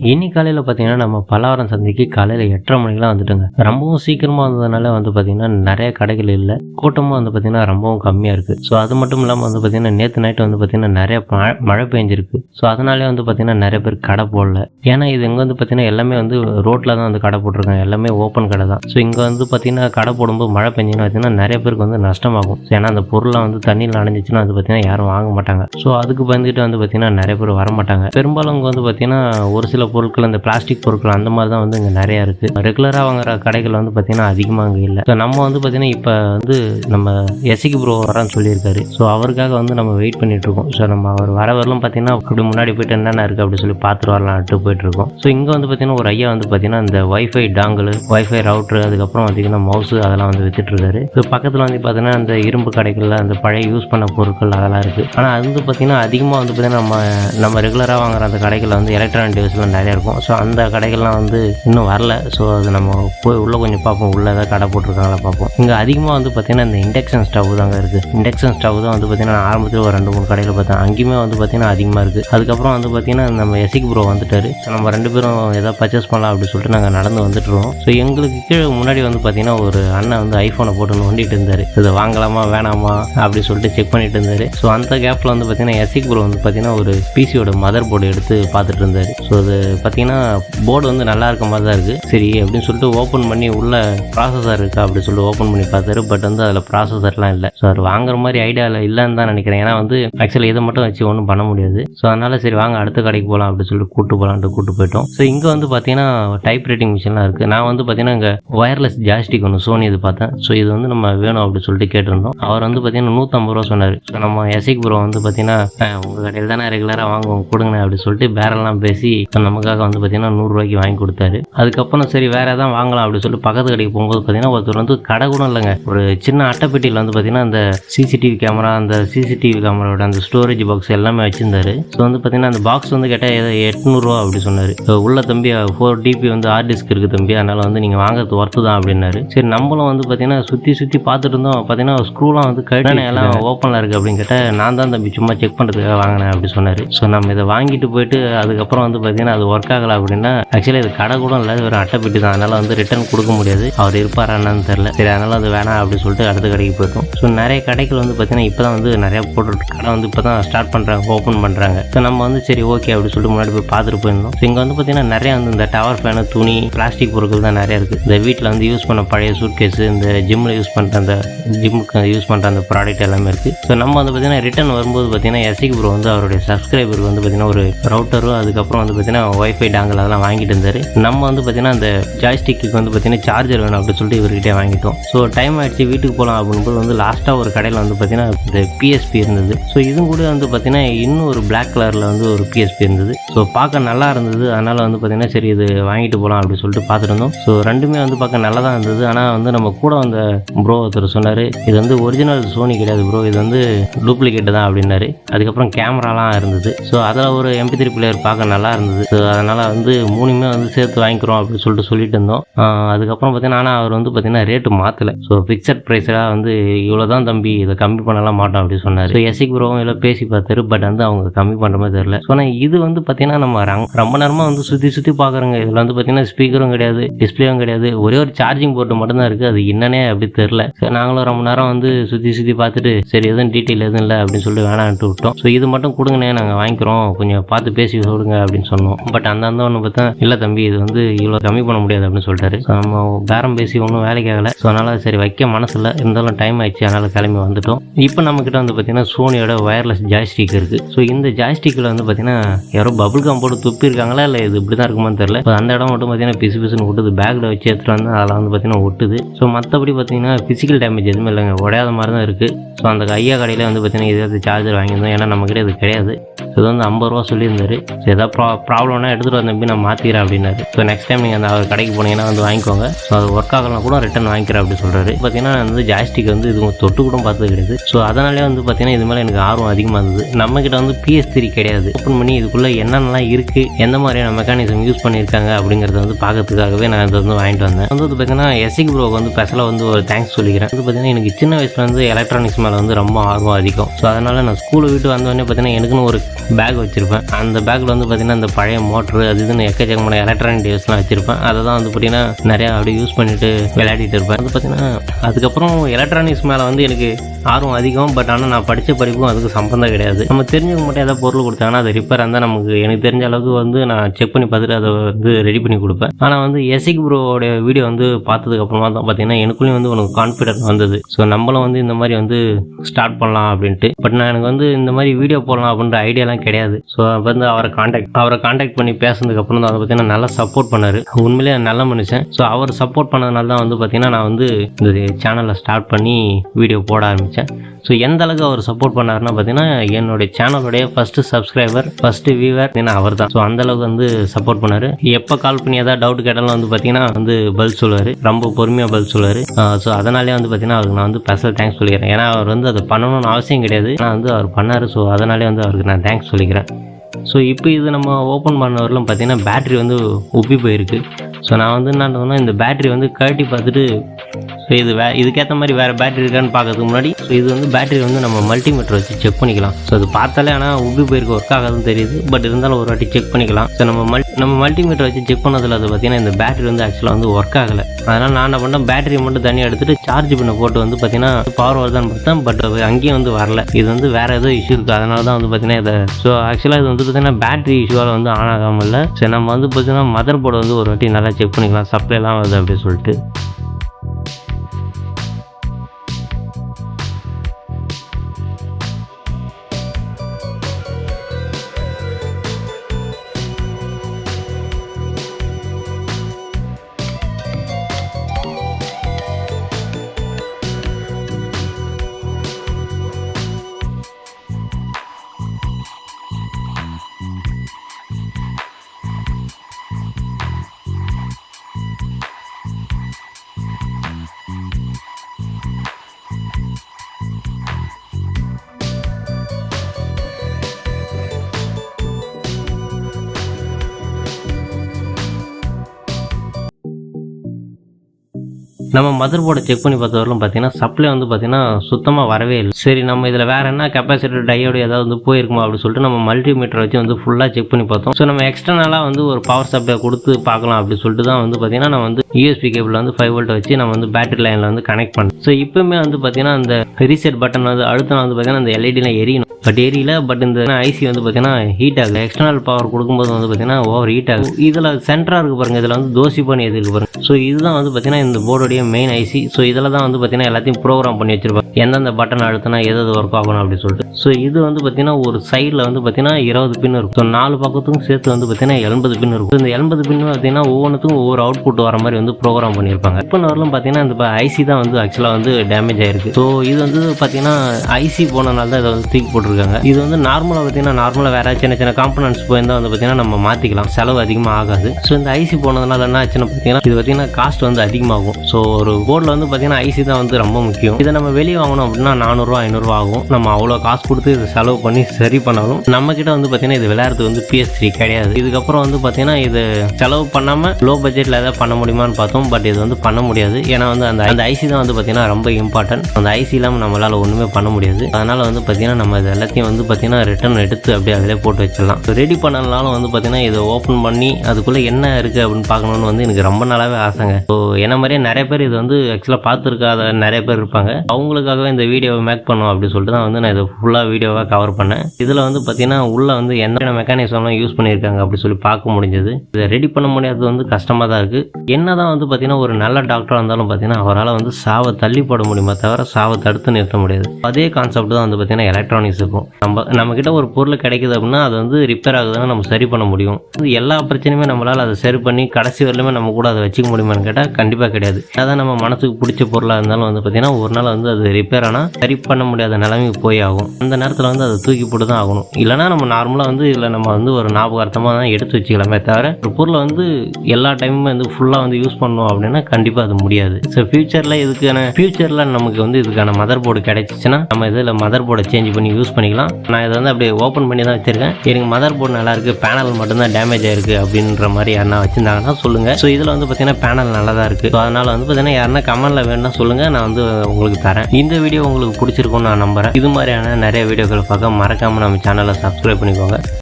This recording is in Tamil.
இன்னைக்கு காலையில் பார்த்தீங்கன்னா நம்ம பலாவரம் சந்தைக்கு காலையில் எட்டரை மணிக்கெலாம் வந்துட்டோங்க ரொம்பவும் சீக்கிரமாக வந்ததுனால வந்து பார்த்தீங்கன்னா நிறைய கடைகள் இல்லை கூட்டமும் வந்து பார்த்தீங்கன்னா ரொம்பவும் கம்மியாக இருக்குது ஸோ அது மட்டும் இல்லாமல் வந்து பார்த்தீங்கன்னா நேற்று நைட்டு வந்து பார்த்தீங்கன்னா நிறைய மழை மழை பெஞ்சிருக்கு ஸோ அதனாலே வந்து பார்த்தீங்கன்னா நிறைய பேர் கடை போடல ஏன்னா இது இங்கே வந்து பார்த்தீங்கன்னா எல்லாமே வந்து ரோட்டில் தான் வந்து கடை போட்டிருக்காங்க எல்லாமே ஓப்பன் கடை தான் ஸோ இங்கே வந்து பார்த்தீங்கன்னா கடை போடும்போது மழை பெஞ்சுன்னு பார்த்தீங்கன்னா நிறைய பேருக்கு வந்து நஷ்டமாகும் So, ஏன்னா அந்த பொருள்லாம் வந்து தண்ணியில் நனைஞ்சிச்சுன்னா வந்து பார்த்தீங்கன்னா யாரும் வாங்க மாட்டாங்க ஸோ அதுக்கு பயந்துட்டு வந்து பார்த்தீங்கன்னா நிறைய பேர் வர மாட்டாங்க பெரும்பாலும் இங்கே வந்து பார்த்தீங்கன்னா ஒரு சில பொருட்கள் இந்த பிளாஸ்டிக் பொருட்கள் அந்த மாதிரி தான் வந்து இங்கே நிறையா இருக்குது ரெகுலராக வாங்குற கடைகள் வந்து பார்த்தீங்கன்னா அதிகமாக அங்கே இல்லை. ஸோ நம்ம வந்து பார்த்திங்கன்னா இப்போ வந்து நம்ம எசிக்கு ப்ரோ வரான்னு சொல்லியிருக்காரு. ஸோ அவருக்காக வந்து நம்ம வெயிட் பண்ணிகிட்ருக்கோம் இருக்கோம். ஸோ நம்ம அவர் வர வரலும் பார்த்தீங்கன்னா அப்படி முன்னாடி போயிட்டு என்னென்ன இருக்குது அப்படின்னு சொல்லி பார்த்துட்டு வரலான்ட்டு போயிட்டுருக்கோம் ஸோ இங்கே வந்து பார்த்தீங்கன்னா ஒரு ஐயா வந்து பார்த்திங்கன்னா இந்த வைஃபை டாங்கல் ஒய்ஃபை ரவுட்ரு அதுக்கப்புறம் பார்த்திங்கன்னா மவுஸு அதெல்லாம் வந்து விற்றுட்ருக்காரு ஸோ பக்கத்தில் வந்து பார்த்திங்கன்னா அந்த இரும்பு கடைகளில் அந்த பழைய யூஸ் பண்ண பொருட்கள் அதெல்லாம் இருக்குது ஆனால் அது வந்து பார்த்தீங்கன்னா அதிகமாக வந்து பார்த்தீங்கன்னா நம்ம நம்ம ரெகுலராக வாங்குற அந்த கடைகளில் வந்து எலக்ட்ரானிக் டிவைஸ்லாம் நிறையா இருக்கும் ஸோ அந்த கடைகள்லாம் வந்து இன்னும் வரல. ஸோ அது நம்ம போய் உள்ளே கொஞ்சம் பார்ப்போம். உள்ளே ஏதாவது கடை போட்டிருக்காங்களா பார்ப்போம். இங்கே அதிகமாக வந்து பார்த்திங்கன்னா இந்த இண்டக்ஷன் ஸ்டவ் தாங்க இருக்குது இண்டக்ஷன் ஸ்டவ் தான் வந்து பார்த்தீங்கன்னா ஆரம்பத்தில் ஒரு ரெண்டு மூணு கடையில் பார்த்தேன். அங்கேயுமே வந்து பார்த்திங்கன்னா அதிகமாக இருக்குது அதுக்கப்புறம் வந்து பார்த்தீங்கன்னா நம்ம எசிக் ப்ரோ வந்துட்டாரு. ஸோ நம்ம ரெண்டு பேரும் ஏதாவது பர்ச்சேஸ் பண்ணலாம் அப்படின்னு சொல்லிட்டு நாங்கள் நடந்து வந்துட்டுருவோம். ஸோ எங்களுக்கு கீழே முன்னாடி வந்து பார்த்திங்கன்னா ஒரு அண்ணன் வந்து ஐஃபோனை போட்டு நோண்டிட்டு இருந்தார். இதை வாங்கலாமா வேணாமா அப்படி சொல்லிட்டு செக் பண்ணிட்டு இருந்தார். ஸோ அந்த கேப்பில் வந்து பார்த்தீங்கன்னா எசிக் ப்ரோ வந்து பார்த்திங்கன்னா ஒரு பிசியோட மதர் போர்டு எடுத்து பார்த்துட்டு இருந்தார். ஸோ அது பார்த்தீங்கன்னா போர்டு வந்து நல்லா இருக்க மாதிரி தான் இருக்குது சரி அப்படின்னு சொல்லிட்டு ஓப்பன் பண்ணி உள்ள ப்ராசஸர் இருக்கா அப்படி சொல்லிட்டு ஓப்பன் பண்ணி பார்த்தாரு. பட் வந்து அதில் ப்ராசஸர்லாம் இல்லை. ஸோ அது வாங்குற மாதிரி ஐடியாவில் இல்லைன்னு தான் நினைக்கிறேன். ஏன்னா வந்து ஆக்சுவலி இதை மட்டும் வச்சு ஒன்றும் பண்ண முடியாது. ஸோ அதனால் சரி வாங்க அடுத்த கடைக்கு போகலாம் அப்படின்னு சொல்லிட்டு கூட்டு போகலான்ட்டு கூட்டு போயிட்டோம். ஸோ இங்கே வந்து பார்த்தீங்கன்னா டைப் ரைட்டிங் மிஷின்லாம் இருக்குது நான் வந்து பார்த்தீங்கன்னா இங்கே ஒயர்லெஸ் ஜாஸ்டிக் ஒன்று சோனி இது பார்த்தேன். ஸோ இது வந்து நம்ம வேணும் அப்படின்னு சொல்லிட்டு கேட்டிருந்தோம். அவர் வந்து பார்த்தீங்கன்னா நூற்றம்பது ரூபா சொன்னார். ஸோ நம்ம எசிக் ப்ரோ வந்து பார்த்தீங்கன்னா உங்கள் கடையில் தானே ரெகுலராக வாங்குவோம் கொடுங்கண்ணே அப்படின்னு சொல்லிட்டு பேரெல்லாம் பேசி நம்ம நமக்காக வந்து பார்த்தீங்கன்னா நூறுரூவாய்க்கு வாங்கி கொடுத்தாரு. அதுக்கப்புறம் சரி வேற எதாவது வாங்கலாம் அப்படி சொல்லிட்டு பக்கத்து கடைக்கு போகும்போது பார்த்தீங்கன்னா ஒருத்தர் வந்து கடை கூட இல்லைங்க. ஒரு சின்ன அட்டைப்பெட்டியில் வந்து பார்த்தீங்கன்னா அந்த சிசிடிவி கேமரா அந்த சிசிடிவி கேமராவோட அந்த ஸ்டோரேஜ் பாக்ஸ் எல்லாமே வச்சிருந்தாரு. ஸோ வந்து பார்த்தீங்கன்னா அந்த பாக்ஸ் வந்து கேட்டால் ஏதோ எட்நூறுரூவா அப்படி சொன்னார். உள்ள தம்பி ஃபோர் டிபி வந்து ஹார்ட் டிஸ்க் இருக்குது தம்பி அதனால் வந்து நீங்கள் வாங்குறது ஒர்த்து தான் அப்படின்னாரு. சரி நம்மளும் வந்து பார்த்தீங்கன்னா சுற்றி சுற்றி பார்த்துட்டு இருந்தோம். பார்த்தீங்கன்னா ஸ்க்ரூலாம் வந்து கழட்டி எல்லாம் ஓப்பனில் இருக்குது அப்படின்னு கேட்டால் நான் தான் தம்பி சும்மா செக் பண்ணுறதுக்காக வாங்கினேன் அப்படி சொன்னார். ஸோ நம்ம இதை வாங்கிட்டு போயிட்டு அதுக்கப்புறம் வந்து பார்த்தீங்கன்னா அது ஒர்க் ஆகலை அப்படின்னா ஆக்சுவலி இது கடை கூட இல்லை ஒரு அட்டைப்பெட்டி தான். அதனால் வந்து ரிட்டர்ன் கொடுக்க முடியாது. அவர் இருப்பாரா என்னன்னு தெரில சரி அதனால் அது வேணாம் அப்படின்னு சொல்லிட்டு அடுத்த கடைக்கு போயிட்டோம் ஸோ நிறைய கடைகள் வந்து பார்த்தீங்கன்னா இப்போ தான் வந்து நிறைய போட்டு கடை வந்து இப்போ தான் ஸ்டார்ட் பண்ணுறாங்க ஓப்பன் பண்ணுறாங்க ஸோ நம்ம வந்து சரி ஓகே அப்படின்னு சொல்லிட்டு முன்னாடி போய் பார்த்துட்டு போயிருந்தோம். ஸோ இங்கே வந்து பார்த்தீங்கன்னா நிறைய வந்து இந்த டவர் ஃபேனு துணி பிளாஸ்டிக் பொருட்கள் தான் நிறைய இருக்குது இந்த வீட்டில் வந்து யூஸ் பண்ண பழைய சூட்கேஸு இந்த ஜிம்மில் யூஸ் பண்ணுற அந்த ஜிம்முக்கு யூஸ் பண்ணுற அந்த ப்ராடக்ட் எல்லாமே இருக்குது ஸோ நம்ம வந்து பார்த்தீங்கன்னா ரிட்டர்ன் வரும்போது பார்த்தீங்கன்னா எஸ்சிக்கு ப்ரோ வந்து அவருடைய சப்ஸ்கிரைபருக்கு வந்து பார்த்தீங்கன்னா ஒரு ரவுட்டரும் அதுக்கப்புறம் வந்து பார்த்தீங்கன்னா ஒய்ஃபை டாங்கல் அதெல்லாம் வாங்கிட்டு இருந்தார். நம்ம வந்து பார்த்தீங்கன்னா அந்த ஜாய்ஸ்டிக்கு வந்து பார்த்தீங்கன்னா சார்ஜர் வேணும் அப்படின்னு சொல்லிட்டு இவர்கிட்டே வாங்கிட்டோம். ஸோ டைம் ஆகிடுச்சு வீட்டுக்கு போகலாம் அப்படின்போது வந்து லாஸ்ட்டாக ஒரு கடையில் வந்து பார்த்தீங்கன்னா இந்த பிஎஸ்பி இருந்தது. ஸோ இதுவும் கூட வந்து பார்த்தீங்கன்னா இன்னும் ஒரு பிளாக் கலரில் வந்து ஒரு பிஎஸ்பி இருந்தது. ஸோ பார்க்க நல்லா இருந்தது. அதனால் வந்து பார்த்தீங்கன்னா சரி இது வாங்கிட்டு போகலாம் அப்படின்னு சொல்லிட்டு பார்த்துருந்தோம் ஸோ ரெண்டுமே வந்து பார்க்க நல்லா தான் இருந்தது. ஆனால் வந்து நம்ம கூட வந்த ப்ரோ ஒருத்தர் சொன்னார் இது வந்து ஒரிஜினல் சோனி கிடையாது ப்ரோ இது வந்து டூப்ளிகேட் தான் அப்படின்னாரு. அதுக்கப்புறம் கேமராலாம் இருந்தது. ஸோ அதில் ஒரு எம்பி த்ரீ பிளேயர் பார்க்க நல்லா இருந்தது. ஸோ அதனால் வந்து மூணுமே வந்து சேர்த்து வாங்கிக்கிறோம் அப்படின்னு சொல்லிட்டு சொல்லிட்டு இருந்தோம். அதுக்கப்புறம் பார்த்தீங்கன்னா ஆனால் அவர் வந்து பார்த்தீங்கன்னா ரேட்டு மாற்றலை ஸோ ஃபிக்ஸட் ப்ரைஸாக வந்து இவ்வளோ தான் தம்பி இதை கம்மி பண்ணலாம் மாட்டோம் அப்படின்னு சொன்னார். ஸோ எஸ்சிக் ப்ரோவும் இல்லை பேசி பார்த்தாரு பட் வந்து அவங்க கம்மி பண்ணுற மாதிரி தெரில ஸோ ஆனால் இது வந்து பார்த்தீங்கன்னா நம்ம ரங்- ரொம்ப நேரமாக வந்து சுற்றி சுற்றி பார்க்குறோங்க இதில் வந்து பார்த்தீங்கன்னா ஸ்பீக்கரும் கிடையாது டிஸ்பிளேவும் கிடையாது. ஒரே ஒரு சார்ஜிங் போர்ட்டு மட்டும்தான் இருக்குது அது என்னன்னே அப்படி தெரில சரி நாங்களும் ரொம்ப நேரம் வந்து சுற்றி சுற்றி பார்த்துட்டு சரி எதுவும் டீட்டெயில் எதுவும் இல்லை அப்படின்னு சொல்லிட்டு வேணான்ட்டு விட்டோம். ஸோ இது மட்டும் கொடுங்கண்ணே நாங்கள் வாங்கிக்கிறோம். கொஞ்சம் பார்த்து பேசி சொல்லுங்க அப்படின்னு சொன்னோம். பட் அந்த அந்த ஒன்று பார்த்தா இல்லை தம்பி இது வந்து இவ்வளோ கம்மி பண்ண முடியாது அப்படின்னு சொல்லிட்டாரு. நம்ம பேரம் பேசி ஒன்றும் வேலைக்கு ஆகலை. ஸோ அதனால் சரி வைக்க மனசில் இருந்தாலும் டைம் ஆயிடுச்சு. அதனால் கிளம்பி வந்துட்டோம். இப்போ நம்மக்கிட்ட வந்து பார்த்தீங்கன்னா சோனியோட ஒயர்லெஸ் ஜாய்ஸ்டிக் இருக்குது ஸோ இந்த ஜாய்ஸ்டிக்கில் வந்து பார்த்தீங்கன்னா யாரோ பபுள் கம் போட்டு துப்பி இருக்காங்களா இல்லை இது இப்படி தான் இருக்குமான்னு தெரில இப்போ அந்த இடம் மட்டும் பார்த்தீங்கன்னா பிசு பிசுன்னு ஒட்டுது. பேக்கில் வச்சு எடுத்துகிட்டு வந்து அதில் வந்து பார்த்தீங்கன்னா ஒட்டுது. ஸோ மற்றபடி பார்த்தீங்கன்னா ஃபிசிக்கல் டேமேஜ் எதுவுமே இல்லைங்க. உடையாத மாதிரி தான் இருக்குது ஸோ அந்த ஐயா கடையில் வந்து பார்த்தீங்கன்னா எதாவது சார்ஜர் வாங்கியிருந்தோம். ஏன்னா நம்மக்கிட்ட இது கிடையாது. இது வந்து ஐம்பது ரூபா சொல்லியிருந்தாரு. ஸோ ஏதாவது ப்ரா ப்ராப்ளம்னா எடுத்துகிட்டு வந்த நான் மாற்றிக்கிறேன் அப்படின்னாரு. ஸோ நெக்ஸ்ட் டைம் நீங்கள் அந்த அவர் கடைக்கு போனீங்கன்னா வந்து வாங்கிக்கோங்க. ஸோ அது ஒர்க் ஆகலாம் கூட ரிட்டர்ன் வாங்கிக்கிறேன் அப்படி சொல்கிறாரு பார்த்தீங்கன்னா வந்து ஜாஸ்டிக் வந்து இது தொட்டு கூட பார்த்தது கிடையாது. ஸோ அதனாலே வந்து பார்த்தீங்கன்னா இது மேலே எனக்கு ஆர்வம் அதிகமாக இருந்தது. நம்மக்கிட்ட வந்து பிஎஸ் த்ரீ கிடையாது. ஓப்பன் பண்ணி இதுக்குள்ளே என்னென்னலாம் இருக்குது எந்த மாதிரியான மெக்கானிசம் யூஸ் பண்ணியிருக்காங்க அப்படிங்கிறத வந்து பார்க்கறதுக்காகவே நான் இதை வந்து வாங்கிட்டு வந்தேன். வந்து பார்த்தீங்கன்னா எஸ்சிக் ப்ரோக்கு வந்து ஸ்பெஷலாக வந்து ஒரு தேங்க்ஸ் சொல்லிக்கிறேன். வந்து பார்த்தீங்கன்னா எனக்கு சின்ன வயசுல வந்து எலக்ட்ரானிக்ஸ் மேலே வந்து ரொம்ப ஆர்வம் அதிகம். ஸோ அதனால் நான் ஸ்கூலை விட்டு வந்தோடனே பார்த்தீங்கன்னா எனக்குன்னு ஒரு பேக் வச்சுருப்பேன். அந்த பேக்கில் வந்து பார்த்திங்கன்னா அந்த பழைய மோட்ரு அது இதுன்னு எக்கச்சக்கமான எலக்ட்ரானிக் டிவைஸ்லாம் வச்சுருப்பேன். அதை தான் வந்து பார்த்திங்கன்னா நிறையா அப்படியே யூஸ் பண்ணிட்டு விளையாடிட்டு இருப்பேன். வந்து பார்த்திங்கன்னா அதுக்கப்புறம் எலக்ட்ரானிக்ஸ் மேலே வந்து எனக்கு ஆர்வம் அதிகம். பட் ஆனால் நான் படித்த படிப்புக்கும் அதுக்கு சம்பந்தம் கிடையாது. நம்ம தெரிஞ்சவங்க மட்டும் ஏதாவது பொருள் கொடுத்தாங்கன்னா அது ரிப்பேர் இருந்தால் நமக்கு எனக்கு தெரிஞ்ச அளவுக்கு வந்து நான் செக் பண்ணி பார்த்துட்டு அதை வந்து ரெடி பண்ணி கொடுப்பேன். ஆனால் வந்து எசிக் ப்ரோவோட வீடியோ வந்து பார்த்ததுக்கு அப்புறமா தான் பார்த்தீங்கன்னா எனக்குள்ளேயும் வந்து உனக்கு கான்ஃபிடென்ட் வந்தது. ஸோ நம்மளும் வந்து இந்த மாதிரி வந்து ஸ்டார்ட் பண்ணலாம் அப்படின்ட்டு. பட் நான் எனக்கு வந்து இந்த மாதிரி வீடியோ போடலாம் அப்படின்ற ஐடியாலாம் கிடையாது. ஸோ வந்து அவரை காண்டாக்ட் அவரை காண்டாக்ட் பண்ணி பேசுனதுக்கு அப்புறம் தான் அதை பார்த்தீங்கன்னா நல்லா சப்போர்ட் பண்ணார். உண்மையிலேயே நல்ல மனுஷன். ஸோ அவர் சப்போர்ட் பண்ணதுனால தான் வந்து பார்த்தீங்கன்னா நான் வந்து இந்த சேனலை ஸ்டார்ட் பண்ணி வீடியோ போட ஆரம்பித்தேன் ஸோ எந்த அளவுக்கு அவர் சப்போர்ட் பண்ணாருன்னா பார்த்தீங்கன்னா என்னுடைய சேனலுடைய ஃபஸ்ட்டு சப்ஸ்கிரைபர் ஃபஸ்ட்டு வியூவர் ஏன்னா அவர் தான். ஸோ அந்த அளவுக்கு வந்து சப்போர்ட் பண்ணார். எப்போ கால் பண்ணி ஏதாவது டவுட் கேட்டாலும் வந்து பார்த்தீங்கன்னா வந்து பதில் சொல்லுவார். ரொம்ப பொறுமையாக பதில் சொல்லுவார். ஸோ அதனாலே வந்து பார்த்தீங்கன்னா அவருக்கு நான் வந்து ஸ்பெஷல் தேங்க்ஸ் சொல்லிடுறேன் ஏன்னா அவர் வந்து அதை பண்ணணும்னு அவசியம் கிடையாது. ஆனால் வந்து அவர் பண்ணார். ஸோ அதனாலே வந்து அவருக்கு நான் தேங்க்ஸ் சொல்லிக்கிறேன். ஸோ இப்போ இது நம்ம ஓப்பன் பண்ணவரிலும் பார்த்தீங்கன்னா பேட்ரி வந்து ஒப்பி போயிருக்கு. ஸோ நான் வந்து என்ன சொன்னால் இந்த பேட்ரி வந்து கழட்டி பார்த்துட்டு இது வே இதுக்கேற்ற மாதிரி வேறு பேட்டரி இருக்கான்னு பார்க்கறதுக்கு முன்னாடி ஸோ இது வந்து பேட்டரி வந்து நம்ம மல்டிமீட்டர் வச்சு செக் பண்ணிக்கலாம். ஸோ அது பார்த்தாலே ஆனால் உப்பி போயிருக்கு ஒர்க் ஆகாதுன்னு தெரியுது பட் இருந்தாலும் ஒரு வாட்டி செக் பண்ணிக்கலாம். ஸோ நம்ம மல் நம்ம மல்டிமீட்டர் வச்சு செக் பண்ணதில் அது பார்த்தீங்கன்னா இந்த பேட்டரி வந்து ஆக்சுவலாக வந்து ஒர்க் ஆகலை. அதனால் நான் என்ன பண்ணேன் பேட்டரி மட்டும் தனியாக எடுத்துகிட்டு சார்ஜ் பண்ண போட்டு வந்து பார்த்தீங்கன்னா பவர் வருதான்னு பார்த்தேன் பட் அங்கேயும் வந்து வரல. இது வந்து வேறு ஏதோ இஷ்யூ இருக்குது அதனால தான் வந்து பார்த்தீங்கன்னா இதை ஸோ ஆக்சுவலாக இது வந்து பார்த்தீங்கன்னா பேட்டரி இஷ்யூவால் வந்து ஆன் ஆகாமல் இல்லை. சரி நம்ம வந்து பார்த்தீங்கன்னா மதர் போர்டு வந்து ஒரு வாட்டி நல்லா செக் பண்ணிக்கலாம் சப்ளைலாம் வருது அப்படின்னு சொல்லிட்டு. நம்ம மதர் போர்டை செக் பண்ணி பார்த்தவரையிலும் பார்த்தீங்கன்னா சப்ளை வந்து பார்த்தீங்கன்னா சுத்தமாக வரவே இல்லை. சரி நம்ம இதில் வேறு என்ன கெப்பாசிட்டி டையோடு ஏதாவது வந்து போயிருக்குமா அப்படின்னு சொல்லிட்டு நம்ம மல்டிமீட்டர் வச்சு வந்து ஃபுல்லாக செக் பண்ணி பார்த்தோம். ஸோ நம்ம எக்ஸ்டர்னலாக வந்து ஒரு பவர் சப்ளை கொடுத்து பார்க்கலாம் அப்படின்னு சொல்லிட்டு தான் வந்து பார்த்தீங்கன்னா நான் வந்து யூஎஸ்பி கேபிள் வந்து ஃபைவ் வோல்ட் வச்சு நம்ம வந்து பேட்டரி லைனில் வந்து கனெக்ட் பண்ணேன். ஸோ இப்போவுமே வந்து பார்த்தீங்கன்னா அந்த ரீசெட் பட்டன் வந்து அழுத்தினா வந்து பார்த்தீங்கன்னா அந்த எல்இடிலாம் எரியணும். பட் எரியல பட் இந்த ஐசி வந்து பார்த்தீங்கன்னா ஹீட் ஆகுது எக்ஸ்டர்னல் பவர் கொடுக்கும்போது வந்து பார்த்தீங்கன்னா ஓவர் ஹீட் ஆகுது. இதில் சென்டராக இருக்கு பாருங்க. இதில் வந்து தோசி பண்ணி எது இருக்கு பாருங்க. ஸோ இதுதான் வந்து பார்த்தீங்கன்னா இந்த போர்டுடைய மெயின் ஐசி ஸோ இதில் தான் வந்து பார்த்தீங்கன்னா எல்லாத்தையும் ப்ரோக்ராம் பண்ணி வச்சிருப்பாங்க. எந்தெந்த பட்டன் அழுத்தினா எது எது ஒர்க் ஆகணும் அப்படின்னு சொல்லிட்டு. ஸோ இது வந்து பார்த்தீங்கன்னா ஒரு சைடில் வந்து பார்த்தீங்கன்னா இருபது பின் இருக்கும். ஸோ நாலு பக்கத்துக்கும் சேர்த்து வந்து பார்த்தீங்கன்னா எண்பது பின் இருக்கும். இந்த எண்பது பின் பார்த்தீங்கன்னா ஒவ்வொன்றுத்துக்கும் ஒவ்வொரு அவுட்புட் வர மாதிரி வந்து ப்ரோக்ராம் பண்ணியிருப்பாங்க. இப்போ வரலும் பார்த்தீங்கன்னா இந்த ஐசி தான் வந்து ஆக்சுவலாக வந்து டேமேஜ் ஆயிருக்கு. ஸோ இது வந்து பார்த்தீங்கன்னா ஐசி போனனால தான் இதை வந்து தூக்கி போட்டிருக்காங்க. இது வந்து நார்மலாக பார்த்தீங்கன்னா நார்மலாக வேற சின்ன சின்ன காம்பனன்ட்ஸ் போயிருந்தால் வந்து பார்த்தீங்கன்னா நம்ம மாற்றிக்கலாம் செலவு அதிகமாக ஆகாது. ஸோ இந்த ஐசி போனதுனால என்ன ஆச்சுன்னு பார்த்தீங்கன்னா இது பார்த்தீங்கன்னா காஸ்ட் வந்து அதிகமாகும். ஸோ ஒரு போர்டில் வந்து பார்த்தீங்கன்னா ஐசி தான் வந்து ரொம்ப முக்கியம். இதை நம்ம வெளியே வாங்கணும் அப்படின்னா நானூறுரூவா ஐநூறுரூவா ஆகும். நம்ம அவ்வளோ காசு கொடுத்து இது செலவு பண்ணி சரி பண்ணாலும் நம்ம கிட்ட வந்து பார்த்தீங்கன்னா இது விளையாடுறது வந்து பிஎஸ் த்ரீ கிடையாது. இதுக்கப்புறம் வந்து பார்த்தீங்கன்னா இது செலவு பண்ணாமல் லோ பட்ஜெட்டில் எதாவது பண்ண முடியுமான்னு பார்த்தோம். பட் இது வந்து பண்ண முடியாது. ஏன்னா வந்து அந்த அந்த ஐசி தான் வந்து பார்த்தீங்கன்னா ரொம்ப இம்பார்ட்டன்ட் அந்த ஐசி இல்லாமல் நம்மளால் ஒன்றுமே பண்ண முடியாது. அதனால் வந்து பார்த்தீங்கன்னா நம்ம இது எல்லாத்தையும் வந்து பார்த்தீங்கன்னா ரிட்டர்ன் எடுத்து அப்படியே அதிலே போட்டு வச்சிடலாம். ரெடி பண்ணனாலும் வந்து பார்த்தீங்கன்னா இதை ஓப்பன் பண்ணி அதுக்குள்ளே என்ன இருக்குது அப்படின்னு பார்க்கணுன்னு வந்து எனக்கு ரொம்ப நாளாகவே ஆசைங்க. ஸோ என்ன மாதிரியே நிறைய பேர் இது வந்து ஆக்சுவலாக பார்த்துருக்காத நிறைய பேர் இருப்பாங்க. அவங்களுக்காகவே இந்த வீடியோவை மேக் பண்ணுவோம் அப்படின்னு சொல்லிட்டு தான் வந்து நான் இதை ஃபுல்லாக வீடியோவாக கவர் பண்ணேன். இதில் வந்து பார்த்தீங்கன்னா உள்ளே வந்து எந்த மெக்கானிசம்லாம் யூஸ் பண்ணியிருக்காங்க அப்படி சொல்லி பார்க்க முடிஞ்சது. இதை ரெடி பண்ண முடியாதது வந்து கஷ்டமாக தான் இருக்குது என்ன தான் வந்து பார்த்தீங்கன்னா ஒரு நல்ல டாக்டராக இருந்தாலும் பார்த்தீங்கன்னா அவரால் வந்து சாவை தள்ளி போட முடியுமா தவிர சாவை தடுத்து நிறுத்த முடியாது. அதே கான்செப்ட் தான் வந்து பார்த்தீங்கன்னா எலக்ட்ரானிக்ஸ் இருக்கும் நம்ம நம்மக்கிட்ட ஒரு பொருள் கிடைக்குது அப்படின்னா அது வந்து ரிப்பேர் ஆகுதுன்னா நம்ம சரி பண்ண முடியும். இது எல்லா பிரச்சனையுமே நம்மளால் அதை சரி பண்ணி கடைசி வரலுமே நம்ம கூட அதை வச்சுக்க முடியுமான்னு கேட்டால் கண்டிப்பாக கிடையாது. தான் நம்ம மனசுக்கு பிடிச்ச பொருளாக இருந்தாலும் வந்து பார்த்தீங்கன்னா ஒரு நாள் வந்து அது ரிப்பேர் ஆனால் சரி பண்ண முடியாத நிலைமைக்கு போய் ஆகும். அந்த நேரத்தில் வந்து அதை தூக்கி போட்டு தான் ஆகணும். இல்லைனா நம்ம நார்மலாக வந்து இதில் நம்ம வந்து ஒரு ஞாபகார்த்தமாக தான் எடுத்து வச்சுக்கலாமே தவிர ஒரு பொருளை வந்து எல்லா டைமுமே வந்து ஃபுல்லாக வந்து யூஸ் பண்ணோம் அப்படின்னா கண்டிப்பாக அது முடியாது. ஸோ ஃபியூச்சரில் இதுக்கான ஃபியூச்சரில் நமக்கு வந்து இதுக்கான மதர் போர்டு கிடைச்சிச்சுன்னா நம்ம இதில் மதர் போர்டை சேஞ்ச் பண்ணி யூஸ் பண்ணிக்கலாம். நான் இதை வந்து அப்படியே ஓப்பன் பண்ணி தான் வச்சிருக்கேன். எனக்கு மதர் போர்டு நல்லா இருக்கு பேனல் மட்டும்தான் டேமேஜ் ஆயிருக்கு அப்படின்ற மாதிரி யாருன்னா வச்சிருந்தாங்கன்னா சொல்லுங்க. ஸோ இதில் வந்து பார்த்தீங்கன்னா பேனல் நல்லா தான் இருக்கு. ஸோ அதனால வந்து எதனா யாருன்னா கமெண்ட்டில் வேணும்னா சொல்லுங்கள் நான் வந்து உங்களுக்கு தரேன். இந்த வீடியோ உங்களுக்கு பிடிச்சிருக்கும்னு நான் நம்புகிறேன் இது மாதிரியான நிறைய வீடியோக்கள் பார்க்க மறக்காமல் நம்ம சேனலை சப்ஸ்கிரைப் பண்ணிக்கோங்க.